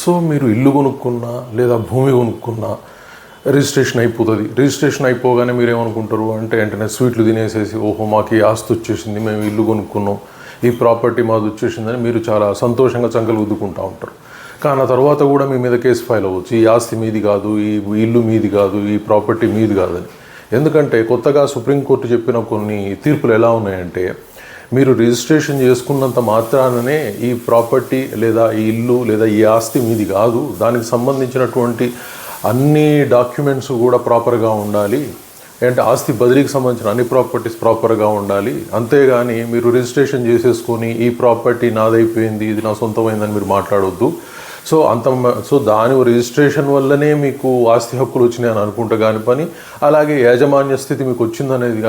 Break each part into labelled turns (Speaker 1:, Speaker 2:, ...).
Speaker 1: So మీరు ఇల్లు కొనుక్కున్నా లేదా భూమి కొనుక్కున్నా రిజిస్ట్రేషన్ అయిపోతుంది. రిజిస్ట్రేషన్ అయిపోగానే మీరు ఏమనుకుంటారు అంటే వెంటనే స్వీట్లు తినేసేసి ఓహో మాకు ఈ ఆస్తి వచ్చేసింది మేము ఇల్లు కొనుక్కున్నాం ఈ ప్రాపర్టీ మాది వచ్చేసిందని మీరు చాలా సంతోషంగా చంకలు ఉద్దుకుంటూ ఉంటారు. కానీ ఆ తర్వాత కూడా మీ మీద కేసు ఫైల్ అవ్వచ్చు. ఈ ఆస్తి మీది కాదు ఈ ఇల్లు మీది కాదు ఈ ప్రాపర్టీ మీది కాదని. ఎందుకంటే కొత్తగా సుప్రీంకోర్టు చెప్పిన కొన్ని తీర్పులు ఎలా ఉన్నాయంటే మీరు రిజిస్ట్రేషన్ చేసుకున్నంత మాత్రాననే ఈ ప్రాపర్టీ లేదా ఈ ఇల్లు లేదా ఈ ఆస్తి మీది కాదు. దానికి సంబంధించినటువంటి అన్ని డాక్యుమెంట్స్ కూడా ప్రాపర్గా ఉండాలి. అంటే ఆస్తి బదిలీకి సంబంధించిన అన్ని ప్రాపర్టీస్ ప్రాపర్గా ఉండాలి. అంతేగాని మీరు రిజిస్ట్రేషన్ చేసేసుకొని ఈ ప్రాపర్టీ నాదైపోయింది ఇది నా సొంతమైందని మీరు మాట్లాడొద్దు. సో అంత సో దాని రిజిస్ట్రేషన్ వల్లనే మీకు ఆస్తి హక్కులు వచ్చినాయి అని అనుకుంటే కాని పని అలాగే యాజమాన్య స్థితి మీకు వచ్చిందనేది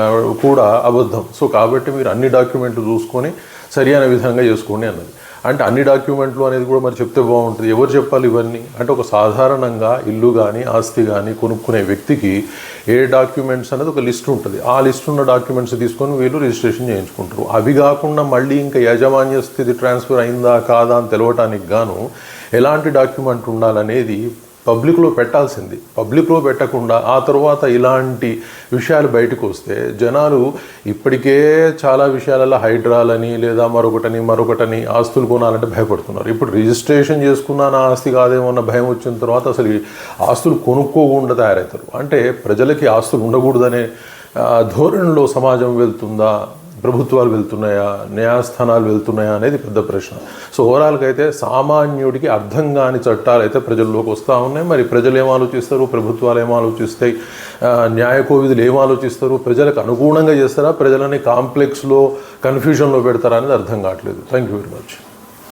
Speaker 1: కూడా అబద్ధం. సో కాబట్టి మీరు అన్ని డాక్యుమెంట్లు చూసుకొని సరి అయిన విధంగా చేసుకోండి అన్నది. అంటే అన్ని డాక్యుమెంట్లు అనేది కూడా మరి చెప్తే బాగుంటుంది. ఎవరు చెప్పాలి ఇవన్నీ? అంటే ఒక సాధారణంగా ఇల్లు కానీ ఆస్తి కానీ కొనుక్కునే వ్యక్తికి ఏ డాక్యుమెంట్స్ అనేది ఒక లిస్ట్ ఉంటుంది. ఆ లిస్ట్ ఉన్న డాక్యుమెంట్స్ తీసుకొని వీళ్ళు రిజిస్ట్రేషన్ చేయించుకుంటారు. అవి కాకుండా మళ్ళీ ఇంకా యాజమాన్య స్థితి ట్రాన్స్ఫర్ అయిందా కాదా అని తెలవటానికి గాను ఎలాంటి డాక్యుమెంట్ ఉండాలనేది పబ్లిక్లో పెట్టాల్సింది. పబ్లిక్లో పెట్టకుండా ఆ తర్వాత ఇలాంటి విషయాలు బయటకు వస్తే జనాలు ఇప్పటికే చాలా విషయాలలో హైడ్రాలని లేదా మరొకటని మరొకటని ఆస్తులు కొనాలంటే భయపడుతున్నారు. ఇప్పుడు రిజిస్ట్రేషన్ చేసుకున్నా నా ఆస్తి కాదేమో అన్న భయం వచ్చిన తర్వాత అసలు ఆస్తులు కొనుక్కోకుండా తయారవుతారు. అంటే ప్రజలకి ఆస్తులు ఉండకూడదనే ధోరణిలో సమాజం వెళ్తుందా? ప్రభుత్వాలు వెళ్తున్నాయా న్యాయస్థానాలు వెళ్తున్నాయా అనేది పెద్ద ప్రశ్న. సో ఓవరాల్గా అయితే సామాన్యుడికి అర్థం కాని చట్టాలు అయితే ప్రజల్లోకి వస్తూ ఉన్నాయి. మరి ప్రజలు ఏం ఆలోచిస్తారు? ప్రభుత్వాలు ఏం ఆలోచిస్తాయి? న్యాయ కోవిధులు ఏం ఆలోచిస్తారు? ప్రజలకు అనుగుణంగా చేస్తారా? ప్రజలని కాంప్లెక్స్లో కన్ఫ్యూజన్లో పెడతారా అనేది అర్థం కావట్లేదు. Thank you very much.